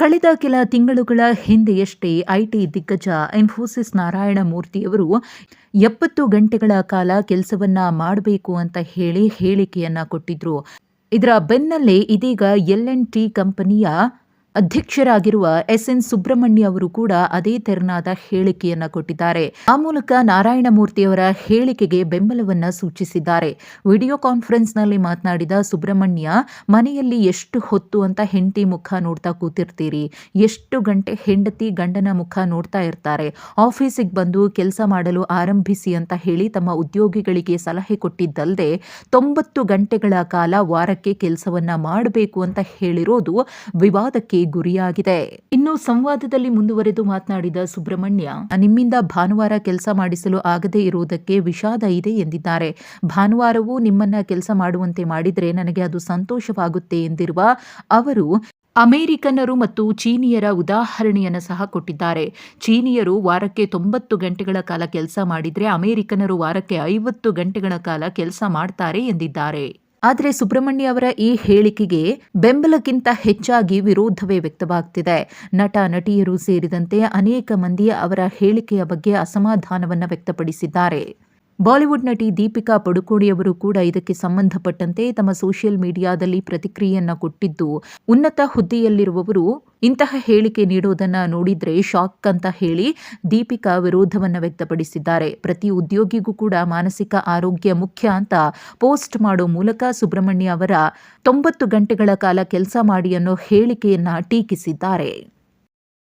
ಕಳೆದ ಕೆಲ ತಿಂಗಳುಗಳ ಹಿಂದೆಯಷ್ಟೇ ಐಟಿ ದಿಗ್ಗಜ ಇನ್ಫೋಸಿಸ್ ನಾರಾಯಣ ಮೂರ್ತಿಯವರು ಎಪ್ಪತ್ತು ಗಂಟೆಗಳ ಕಾಲ ಕೆಲಸವನ್ನ ಮಾಡಬೇಕು ಅಂತ ಹೇಳಿ ಹೇಳಿಕೆಯನ್ನ ಕೊಟ್ಟಿದ್ರು. ಇದರ ಬೆನ್ನಲ್ಲೇ ಇದೀಗ ಎಲ್ ಎನ್ ಟಿ ಕಂಪನಿಯ ಅಧ್ಯಕ್ಷರಾಗಿರುವ ಎಸ್ ಎನ್ ಸುಬ್ರಹ್ಮಣ್ಯ ಅವರು ಕೂಡ ಅದೇ ತೆರನಾದ ಹೇಳಿಕೆಯನ್ನ ಕೊಟ್ಟಿದ್ದಾರೆ. ಆ ಮೂಲಕ ನಾರಾಯಣಮೂರ್ತಿಯವರ ಹೇಳಿಕೆಗೆ ಬೆಂಬಲವನ್ನ ಸೂಚಿಸಿದ್ದಾರೆ. ವಿಡಿಯೋ ಕಾನ್ಫರೆನ್ಸ್ನಲ್ಲಿ ಮಾತನಾಡಿದ ಸುಬ್ರಹ್ಮಣ್ಯ, ಮನೆಯಲ್ಲಿ ಎಷ್ಟು ಹೊತ್ತು ಅಂತ ಹೆಂಡತಿ ಮುಖ ನೋಡ್ತಾ ಕೂತಿರ್ತೀರಿ. ಎಷ್ಟು ಗಂಟೆ ಹೆಂಡತಿ ಗಂಡನ ಮುಖ ನೋಡ್ತಾ ಇರ್ತಾರೆ. ಆಫೀಸಿಗೆ ಬಂದು ಕೆಲಸ ಮಾಡಲು ಆರಂಭಿಸಿ ಅಂತ ಹೇಳಿ ತಮ್ಮ ಉದ್ಯೋಗಿಗಳಿಗೆ ಸಲಹೆ ಕೊಟ್ಟಿದ್ದಲ್ಲದೆ ತೊಂಬತ್ತು ಗಂಟೆಗಳ ಕಾಲ ವಾರಕ್ಕೆ ಕೆಲಸವನ್ನ ಮಾಡಬೇಕು ಅಂತ ಹೇಳಿರೋದು ವಿವಾದಕ್ಕೆ ಗುರಿಯಾಗಿದೆ. ಇನ್ನು ಸಂವಾದದಲ್ಲಿ ಮುಂದುವರೆದು ಮಾತನಾಡಿದ ಸುಬ್ರಹ್ಮಣ್ಯ, ನಿಮ್ಮಿಂದ ಭಾನುವಾರ ಕೆಲಸ ಮಾಡಿಸಲು ಆಗದೇ ಇರುವುದಕ್ಕೆ ವಿಷಾದ ಇದೆ ಎಂದಿದ್ದಾರೆ. ಭಾನುವಾರವೂ ನಿಮ್ಮನ್ನ ಕೆಲಸ ಮಾಡುವಂತೆ ಮಾಡಿದ್ರೆ ನನಗೆ ಅದು ಸಂತೋಷವಾಗುತ್ತೆ ಎಂದಿರುವ ಅವರು ಅಮೆರಿಕನ್ನರು ಮತ್ತು ಚೀನಿಯರ ಉದಾಹರಣೆಯನ್ನು ಸಹ ಕೊಟ್ಟಿದ್ದಾರೆ. ಚೀನಿಯರು ವಾರಕ್ಕೆ ತೊಂಬತ್ತು ಗಂಟೆಗಳ ಕಾಲ ಕೆಲಸ ಮಾಡಿದ್ರೆ ಅಮೆರಿಕನ್ನರು ವಾರಕ್ಕೆ ಐವತ್ತು ಗಂಟೆಗಳ ಕಾಲ ಕೆಲಸ ಮಾಡ್ತಾರೆ ಎಂದಿದ್ದಾರೆ. ಆದರೆ ಸುಬ್ರಹ್ಮಣ್ಯ ಅವರ ಈ ಹೇಳಿಕೆಗೆ ಬೆಂಬಲಕ್ಕಿಂತ ಹೆಚ್ಚಾಗಿ ವಿರೋಧವೇ ವ್ಯಕ್ತವಾಗ್ತಿದೆ. ನಟ, ನಟಿಯರು ಸೇರಿದಂತೆ ಅನೇಕ ಮಂದಿ ಅವರ ಹೇಳಿಕೆಯ ಬಗ್ಗೆ ಅಸಮಾಧಾನವನ್ನು ವ್ಯಕ್ತಪಡಿಸಿದ್ದಾರೆ. ಬಾಲಿವುಡ್ ನಟಿ ದೀಪಿಕಾ ಪಡುಕೋಣಿಯವರು ಕೂಡ ಇದಕ್ಕೆ ಸಂಬಂಧಪಟ್ಟಂತೆ ತಮ್ಮ ಸೋಷಿಯಲ್ ಮೀಡಿಯಾದಲ್ಲಿ ಪ್ರತಿಕ್ರಿಯೆಯನ್ನ ಕೊಟ್ಟಿದ್ದು, ಉನ್ನತ ಹುದ್ದೆಯಲ್ಲಿರುವವರು ಇಂತಹ ಹೇಳಿಕೆ ನೀಡೋದನ್ನ ನೋಡಿದ್ರೆ ಶಾಕ್ ಅಂತ ಹೇಳಿ ದೀಪಿಕಾ ವಿರೋಧವನ್ನ ವ್ಯಕ್ತಪಡಿಸಿದ್ದಾರೆ. ಪ್ರತಿ ಉದ್ಯೋಗಿಗೂ ಕೂಡ ಮಾನಸಿಕ ಆರೋಗ್ಯ ಮುಖ್ಯ ಅಂತ ಪೋಸ್ಟ್ ಮಾಡೋ ಮೂಲಕ ಸುಬ್ರಹ್ಮಣ್ಯ ಅವರ ತೊಂಬತ್ತು ಗಂಟೆಗಳ ಕಾಲ ಕೆಲಸ ಮಾಡಿ ಅನ್ನೋ ಹೇಳಿಕೆಯನ್ನ ಟೀಕಿಸಿದ್ದಾರೆ.